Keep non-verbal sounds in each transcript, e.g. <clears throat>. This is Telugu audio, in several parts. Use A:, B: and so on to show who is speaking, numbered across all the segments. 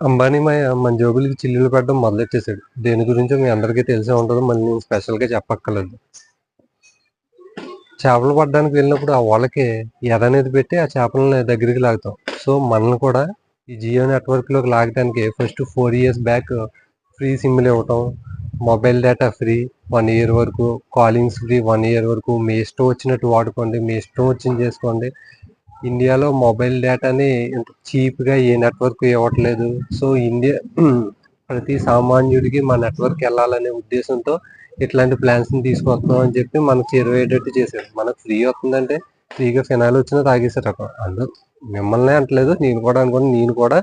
A: అంబానీ మా మన జోబులకి చిల్లులు పెట్టడం మొదలెట్టేశాడు. దేని గురించో మీ అందరికీ తెలిసే ఉంటుంది మళ్ళీ నేను స్పెషల్గా చెప్పక్కర్లేదు. చేపలు పడడానికి వెళ్ళినప్పుడు ఆ వాళ్ళకి ఎద అనేది పెట్టి ఆ చేపలని దగ్గరికి లాగుతాం. సో మనల్ని కూడా ఈ జియో నెట్వర్క్లోకి లాగడానికి first four years back free సిమ్లు ఇవ్వటం mobile data free one year వరకు కాలింగ్స్ ఫ్రీ వన్ ఇయర్ వరకు మీ ఇష్టం వచ్చినట్టు వాడుకోండి మీ ఇష్టం వచ్చింది చేసుకోండి ఇండియాలో మొబైల్ డేటాని ఇంత చీప్గా ఏ నెట్వర్క్ ఇవ్వట్లేదు. సో ఇండియా <clears throat> ప్రతి సామాన్యుడికి మా నెట్వర్క్ వెళ్ళాలనే ఉద్దేశంతో ఇట్లాంటి ప్లాన్స్ని తీసుకొస్తున్నాం అని చెప్పి మనకు చేరువయ్యేటట్టు చేశారు. మనకు ఫ్రీ వస్తుందంటే ఫ్రీగా ఫినాయిల్ వచ్చినా తాగేశారు అక్కడ అందరూ మిమ్మల్ని అంటలేదు నేను కూడా అనుకోండి నేను కూడా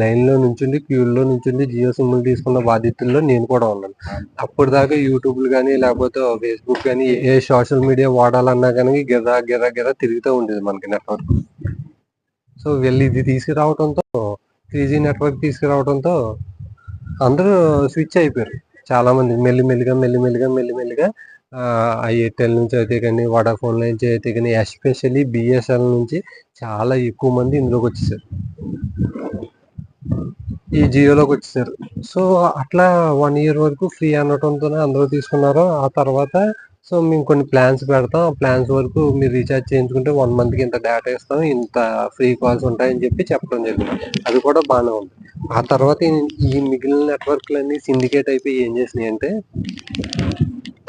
A: లైన్లో నుంచుండి క్యూల్లో నుంచుండి జియో సిమ్లు తీసుకున్న బాధితుల్లో నేను కూడా ఉన్నాను. అప్పుడు దాకా యూట్యూబ్లు కానీ లేకపోతే ఫేస్బుక్ కానీ ఏ సోషల్ మీడియా వాడాలన్నా కానీ గిర్రా గిరా గిరా తిరుగుతూ ఉండేది మనకి నెట్వర్క్. సో వెళ్ళి ఇది తీసుకురావడంతో త్రీ జీ నెట్వర్క్ తీసుకురావడంతో అందరూ స్విచ్ అయిపోయారు. చాలా మంది మెల్లిమెల్లిగా మెల్లిమెల్లిగా మెల్లిమెల్లిగా ఎయిర్టెల్ నుంచి అయితే కానీ వడాఫోన్ నుంచి అయితే కానీ ఎస్పెషల్లీ బిఎస్ఎల్ నుంచి చాలా ఎక్కువ మంది ఇందులోకి వచ్చేసారు. ఈ జియోలోకి వచ్చేసారు. సో అట్లా వన్ ఇయర్ వరకు ఫ్రీ అనటంతోనే అందరూ తీసుకున్నారు. ఆ తర్వాత సో మేము కొన్ని ప్లాన్స్ పెడతాం. ఆ ప్లాన్స్ వరకు మీరు రీఛార్జ్ చేయించుకుంటే వన్ మంత్కి ఇంత డేటా ఇస్తాం ఇంత ఫ్రీ కాల్స్ ఉంటాయని చెప్పి చెప్పడం జరిగింది. అది కూడా బాగానే ఉంది. ఆ తర్వాత ఈ- ఈ మిగిలిన నెట్వర్క్లన్నీ సిండికేట్ అయిపోయి ఏం చేసినాయి అంటే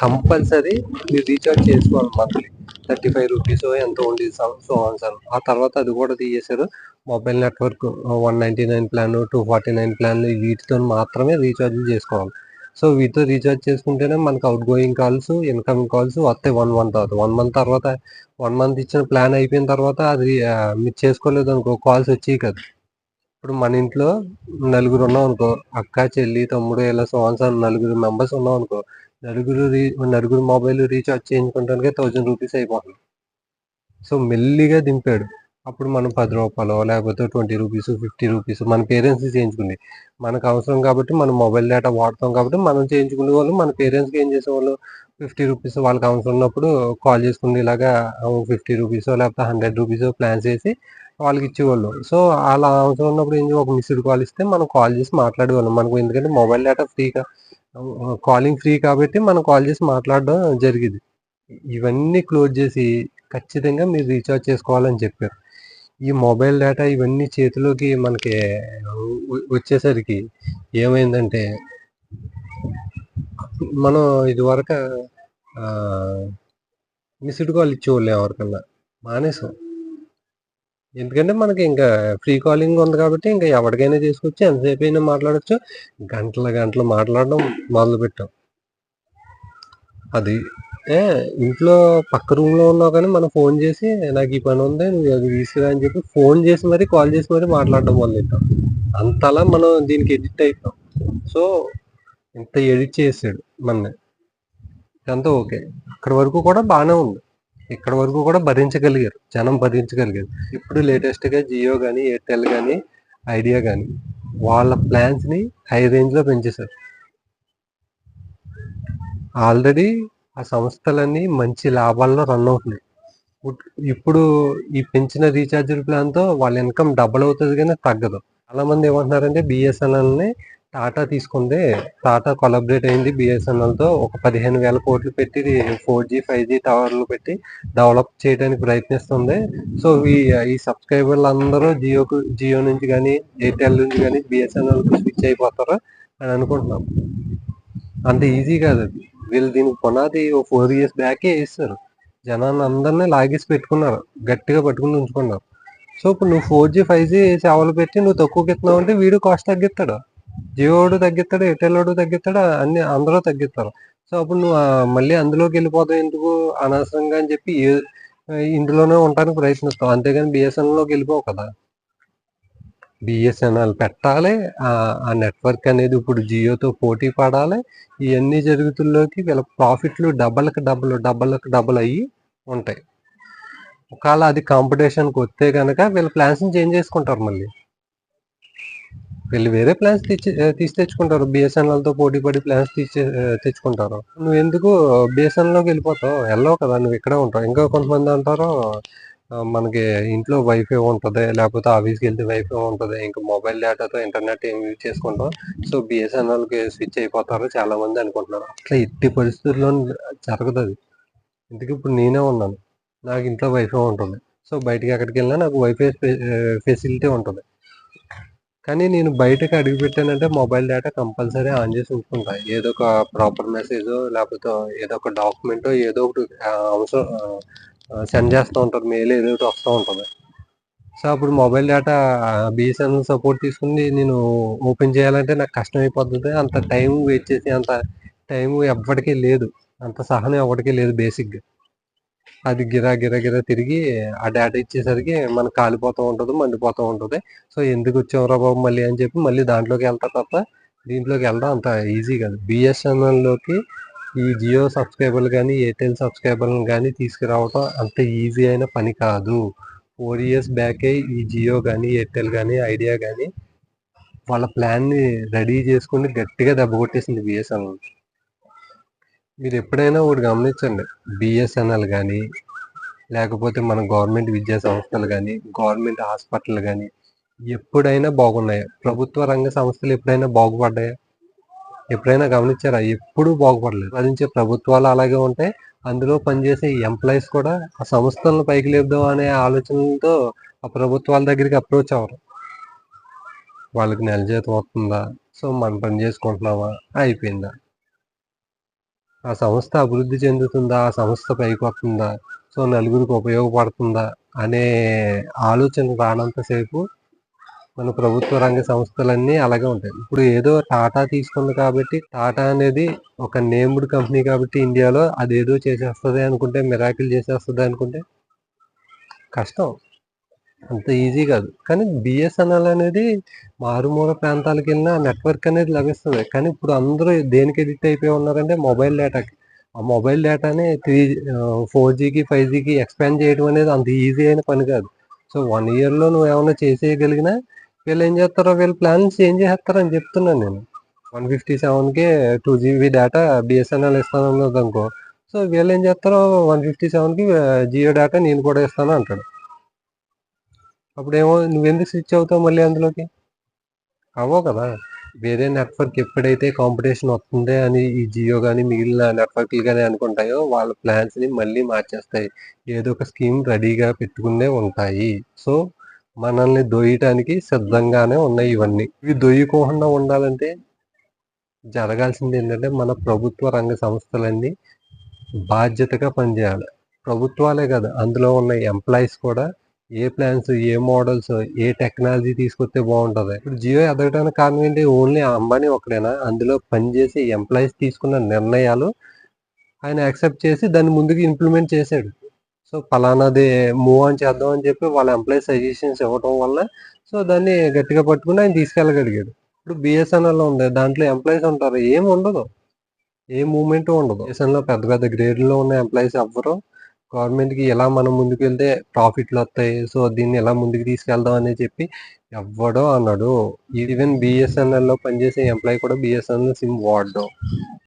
A: కంపల్సరీ మీరు రీఛార్జ్ చేసుకోవాలి మంత్లీ. థర్టీ ఫైవ్ రూపీస్ ఎంతో ఉండేది సో ఆన్ సార్ ఆ తర్వాత అది కూడా తీసేశారు. Mobile network one ninety nine plan two forty nine plan వీటితో మాత్రమే రీఛార్జ్ చేసుకోవాలి. సో వీటితో రీఛార్జ్ చేసుకుంటేనే మనకు outgoing calls incoming calls వస్తాయి వన్ మంత్ తర్వాత. వన్ మంత్ తర్వాత వన్ మంత్ ఇచ్చిన ప్లాన్ అయిపోయిన తర్వాత అది మీరు చేసుకోలేదు అనుకో కాల్స్ వచ్చేవి కదా. ఇప్పుడు మన ఇంట్లో నలుగురు ఉన్నాం అనుకో అక్క చెల్లి తమ్ముడు ఇలా సోన్స్ నలుగురు మెంబర్స్ ఉన్నాం అనుకో నలుగురు రీ నలుగురు మొబైల్ రీఛార్జ్ చేయించుకోవడానికి థౌజండ్ రూపీస్ అయిపోతుంది. సో మెల్లిగా దింపాడు. అప్పుడు మనం పది రూపాయలు లేకపోతే ట్వంటీ రూపీస్ ఫిఫ్టీ రూపీస్ మన పేరెంట్స్ చేయించుకుంది. మనకు అవసరం కాబట్టి మనం మొబైల్ డేటా వాడతాం కాబట్టి మనం చేయించుకునే వాళ్ళు మన పేరెంట్స్కి ఏం చేసేవాళ్ళు? ఫిఫ్టీ రూపీస్ వాళ్ళకి అవసరం ఉన్నప్పుడు కాల్ చేసుకుని ఇలాగా ఫిఫ్టీ రూపీస్ లేకపోతే హండ్రెడ్ రూపీస్ ప్లాన్ చేసి వాళ్ళకి ఇచ్చేవాళ్ళు. సో అలా అవసరం ఉన్నప్పుడు ఏం ఒక మిస్డ్ కాల్ ఇస్తే మనం కాల్ చేసి మాట్లాడేవాళ్ళం. మనకు ఎందుకంటే మొబైల్ డేటా ఫ్రీగా కాలింగ్ ఫ్రీ కాబట్టి మనం కాల్ చేసి మాట్లాడడం జరిగింది. ఇవన్నీ క్లోజ్ చేసి ఖచ్చితంగా మీరు రీఛార్జ్ చేసుకోవాలని చెప్పారు. ఈ మొబైల్ డేటా ఇవన్నీ చేతిలోకి మనకి వచ్చేసరికి ఏమైందంటే మనం ఇదివరకు మిస్డ్ కాల్ ఇచ్చేవాళ్ళు ఎవరికన్నా. మానేసాం. ఎందుకంటే మనకి ఇంకా ఫ్రీ కాలింగ్ ఉంది కాబట్టి ఇంకా ఎవరికైనా తీసుకొచ్చి ఎంతసేపు అయినా మాట్లాడచ్చు. గంటల గంటలు మాట్లాడడం మొదలు పెట్టాం అది ఏ ఇంట్లో పక్క రూమ్లో ఉన్నావు కానీ మనం ఫోన్ చేసి నాకు ఈ పని ఉంది నువ్వు అది తీసుకురా అని చెప్పి ఫోన్ చేసి మరి కాల్ చేసి మరి మాట్లాడడం మొదలెట్టాం అంతలా మనం దీనికి ఎడిట్ అయిపోయాం. సో ఇంత ఎడిట్ చేసాడు మన అంతా ఓకే. అక్కడ వరకు కూడా బాగానే ఉంది. ఇక్కడ వరకు కూడా భరించగలిగారు. జనం భరించగలిగారు. ఇప్పుడు లేటెస్ట్గా జియో కానీ ఎయిర్టెల్ కానీ ఐడియా కానీ వాళ్ళ ప్లాన్స్ని హై రేంజ్లో పెంచేశారు. ఆల్రెడీ ఆ సంస్థలన్నీ మంచి లాభాల్లో రన్ అవుతున్నాయి. ఇప్పుడు ఈ పెంచిన రీఛార్జ్ ప్లాన్తో వాళ్ళ ఇన్కమ్ డబుల్ అవుతుంది కానీ తగ్గదు. చాలా మంది ఏమంటున్నారంటే బిఎస్ఎన్ఎల్ని టాటా తీసుకుంది. టాటా కొలాబరేట్ అయింది బిఎస్ఎన్ఎల్తో. ఒక పదిహేను వేల కోట్లు పెట్టి ఫోర్ జీ ఫైవ్ జీ టవర్లు పెట్టి డెవలప్ చేయడానికి ప్రయత్నిస్తుంది. సో ఈ ఈ సబ్స్క్రైబర్లు అందరూ జియోకు జియో నుంచి కానీ ఎయిర్టెల్ నుంచి కానీ బిఎస్ఎన్ఎల్ స్విచ్ అయిపోతారు అని అనుకుంటున్నాం. అంత ఈజీ కాదు అది. వీళ్ళు దీనికి పునాది ఓ ఫోర్ ఇయర్స్ బ్యాకే వేస్తారు జనాన్ని అందరినీ లాగేసి పెట్టుకున్నారు. గట్టిగా పట్టుకుని ఉంచుకున్నారు. సో ఇప్పుడు నువ్వు ఫోర్ జీ ఫైవ్ జీ సేవలు పెట్టి నువ్వు తక్కువకి ఇస్తున్నావు అంటే వీడు కాస్ట్ తగ్గిస్తాడు. జియోడు తగ్గిస్తాడు ఎయిర్టెల్ వాడు తగ్గిస్తాడు అన్ని అందరూ తగ్గిస్తారు. సో అప్పుడు నువ్వు మళ్ళీ అందులోకి వెళ్ళిపోతావు ఎందుకు? అనవసరంగా అని చెప్పి ఏ- ఇందులోనే ఉండడానికి ప్రయత్నిస్తావు. అంతేగాని బిఎస్ఎన్ఎల్లోకి వెళ్ళిపోవు కదా. బిఎస్ఎన్ఎల్ పెట్టాలి ఆ నెట్వర్క్ అనేది ఇప్పుడు జియోతో పోటీ పడాలి. ఇవన్నీ జరుగుతుల్లోకి వీళ్ళ ప్రాఫిట్లు డబ్బలకు డబ్బులు డబ్బలకు డబ్బులు అయ్యి ఉంటాయి. ఒకవేళ అది కాంపిటీషన్కి వస్తే కనుక వీళ్ళ ప్లాన్స్ని చేంజ్ చేసుకుంటారు మళ్ళీ. వీళ్ళు వేరే ప్లాన్స్ తెచ్చి తీసి తెచ్చుకుంటారు బిఎస్ఎన్ఎల్తో పోటీ పడి ప్లాన్స్ తీసి తెచ్చుకుంటారు నువ్వు ఎందుకు బిఎస్ఎన్ఎల్లోకి వెళ్ళిపోతావు వెళ్ళవు కదా నువ్వు ఇక్కడే ఉంటావు ఇంకా కొంతమంది అంటారు మనకి ఇంట్లో వైఫై ఉంటుంది లేకపోతే ఆఫీస్కి వెళ్తే వైఫై ఉంటుంది ఇంకా మొబైల్ డేటాతో ఇంటర్నెట్ ఏం యూజ్ చేసుకుంటాం. సో, బిఎస్ఎన్ఎల్కి స్విచ్ అయిపోతారు చాలామంది అనుకుంటున్నారు. అట్లా ఎట్టి జరగదు అది ఇందుకు ఇప్పుడు నేనే ఉన్నాను. నాకు ఇంట్లో వైఫై ఉంటుంది. సో, బయటికి ఎక్కడికెళ్ళినా నాకు వైఫై ఫె ఫెసిలిటీ ఉంటుంది కానీ నేను బయటకి అడుగుపెట్టానంటే మొబైల్ డేటా కంపల్సరీ ఆన్ చేసి ఉంచుకుంటా. ఏదో ఒక ప్రాపర్ మెసేజో లేకపోతే ఏదో ఒక డాక్యుమెంటో ఏదో ఒకటి అవసరం సెండ్ చేస్తూ ఉంటారు. మెయిల్ ఏదో ఒకటి వస్తూ ఉంటుంది సో, అప్పుడు మొబైల్ డేటా బీఎస్ఎన్ఎల్ సపోర్ట్ తీసుకుని నేను ఓపెన్ చేయాలంటే నాకు కష్టమైపోతది. అంత టైం వెయిట్ చేసి అంత టైం ఎవ్వడికి లేదు. అంత సహనం ఎవ్వడికి లేదు బేసిక్‌గా. అది గిరా గిరా గిరా తిరిగి ఆ డేటా ఇచ్చేసరికి మనకు కాలిపోతూ ఉంటుంది మండిపోతూ ఉంటుంది సో, ఎందుకు వచ్చాం బాబు మళ్ళీ అని చెప్పి మళ్ళీ దాంట్లోకి వెళ్తా తప్ప దీంట్లోకి వెళ్ళడం అంత ఈజీ కాదు. బిఎస్ఎన్ఎల్లోకి ఈ జియో సబ్స్క్రైబర్లు కానీ ఎయిర్టెల్ సబ్స్క్రైబర్‌లను కానీ తీసుకురావటం అంత ఈజీ అయిన పని కాదు. ఫోర్ ఇయర్స్ బ్యాకే ఈ జియో కానీ ఎయిర్టెల్ కానీ ఐడియా కానీ వాళ్ళ ప్లాన్‌ని రెడీ చేసుకుని గట్టిగా దెబ్బ కొట్టేసింది బిఎస్ఎన్ఎల్ మీరు ఎప్పుడైనా ఒకటి గమనించండి. బిఎస్ఎన్ఎల్ కానీ లేకపోతే మన గవర్నమెంట్ విద్యా సంస్థలు కానీ గవర్నమెంట్ హాస్పిటల్ కానీ ఎప్పుడైనా బాగున్నాయా? ప్రభుత్వ రంగ సంస్థలు ఎప్పుడైనా బాగుపడ్డాయా? ఎప్పుడైనా గమనించారా? ఎప్పుడూ బాగుపడలేదు. పాలించే ప్రభుత్వాలు అలాగే ఉంటాయి. అందులో పనిచేసే ఎంప్లాయీస్ కూడా ఆ సంస్థలను పైకి లేపుదాం అనే ఆలోచనలతో ఆ ప్రభుత్వాల దగ్గరికి అప్రోచ్ అవ్వరు. వాళ్ళకి నెల జీతం వస్తుందా? సో, మనం పని చేసుకుంటున్నామా? అయిపోయిందా? ఆ సంస్థ అభివృద్ధి చెందుతుందా? ఆ సంస్థ పైకొస్తుందా? సో, నలుగురికి ఉపయోగపడుతుందా? అనే ఆలోచన రానంతసేపు మన ప్రభుత్వ రంగ సంస్థలన్నీ అలాగే ఉంటాయి. ఇప్పుడు ఏదో టాటా తీసుకుంది కాబట్టి టాటా అనేది ఒక నేమ్డ్ కంపెనీ కాబట్టి ఇండియాలో అదేదో చేసేస్తుంది అనుకుంటే మిరాకిల్ చేసేస్తుంది అనుకుంటే కష్టం. అంత ఈజీ కాదు. కానీ బిఎస్ఎన్ఎల్ అనేది మారుమూల ప్రాంతాలకెళ్ళినా నెట్వర్క్ అనేది లభిస్తుంది కానీ ఇప్పుడు అందరూ దేనికి ఎడిక్ట్ అయిపోయి ఉన్నారంటే మొబైల్ డేటాకి. ఆ మొబైల్ డేటాని త్రీ ఫోర్ జీకి ఫైవ్ జీకి ఎక్స్‌పాండ్ చేయడం అనేది అంత ఈజీ అయిన పని కాదు. సో, వన్ ఇయర్‌లో నువ్వు ఏమైనా చేసేయగలిగినా వీళ్ళేం చేస్తారో వీళ్ళ ప్లాన్ చేంజ్ చేస్తారని చెప్తున్నాను నేను. 157కే 2 జీబీ డేటా బిఎస్ఎన్ఎల్ ఇస్తాను అనుకో సో, వీళ్ళు ఏం చేస్తారో వన్ ఫిఫ్టీ సెవెన్కి జియో డేటా నేను కూడా ఇస్తాను అంటాడు. అప్పుడేమో నువ్వెందుకు స్విచ్ అవుతావు మళ్ళీ అందులోకి? అవ్వవు కదా! వేరే నెట్వర్క్ ఎప్పుడైతే కాంపిటీషన్ వస్తుంది అని ఈ జియో కానీ మిగిలిన నెట్వర్క్‌లు కానీ అనుకుంటాయో వాళ్ళ ప్లాన్స్‌ని మళ్ళీ మార్చేస్తాయి. ఏదో ఒక స్కీమ్ రెడీగా పెట్టుకునే ఉంటాయి. సో, మనల్ని దొయ్యటానికి సిద్ధంగానే ఉన్నాయి ఇవన్నీ. ఇవి దొయ్యకోకుండా ఉండాలంటే జరగాల్సింది ఏంటంటే మన ప్రభుత్వ రంగ సంస్థలన్నీ బాధ్యతగా పనిచేయాలి. ప్రభుత్వాలే కాదు అందులో ఉన్న ఎంప్లాయీస్ కూడా ఏ ప్లాన్స్, ఏ మోడల్స్, ఏ టెక్నాలజీ తీసుకొస్తే బాగుంటుంది ఇప్పుడు జియో ఎదగడానికి కారణం ఏంటి? ఓన్లీ అంబానీ ఒక్కడేనా? అందులో పనిచేసే ఎంప్లాయీస్ తీసుకున్న నిర్ణయాలు ఆయన యాక్సెప్ట్ చేసి దాన్ని ముందుకు ఇంప్లిమెంట్ చేశాడు సో, ఫలానాది మూవ్ ఆన్ చేద్దాం అని చెప్పి వాళ్ళ ఎంప్లాయీ సజెషన్స్ ఇవ్వటం వల్ల సో, దాన్ని గట్టిగా పట్టుకుని ఆయన తీసుకెళ్ళగలిగాడు. ఇప్పుడు బిఎస్ఎన్ఎల్ ఉంది. దాంట్లో ఎంప్లాయీస్ ఉంటారు. ఏం ఉండదు. ఏ మూమెంట్ ఉండదు. బిఎస్ఎన్ఎల్ పెద్ద పెద్ద గ్రేడ్‌లో ఉన్న ఎంప్లాయీస్ ఎవ్వరు గవర్నమెంట్‌కి ఎలా మనం ముందుకు వెళ్తే ప్రాఫిట్లు వస్తాయి సో, దీన్ని ఎలా ముందుకు తీసుకెళ్దాం అని చెప్పి ఎవ్వడు అన్నాడు ఈవెన్ బిఎస్ఎన్ఎల్లో పనిచేసే ఎంప్లాయీ కూడా బిఎస్ఎన్ఎల్ సిమ్ వాడడం.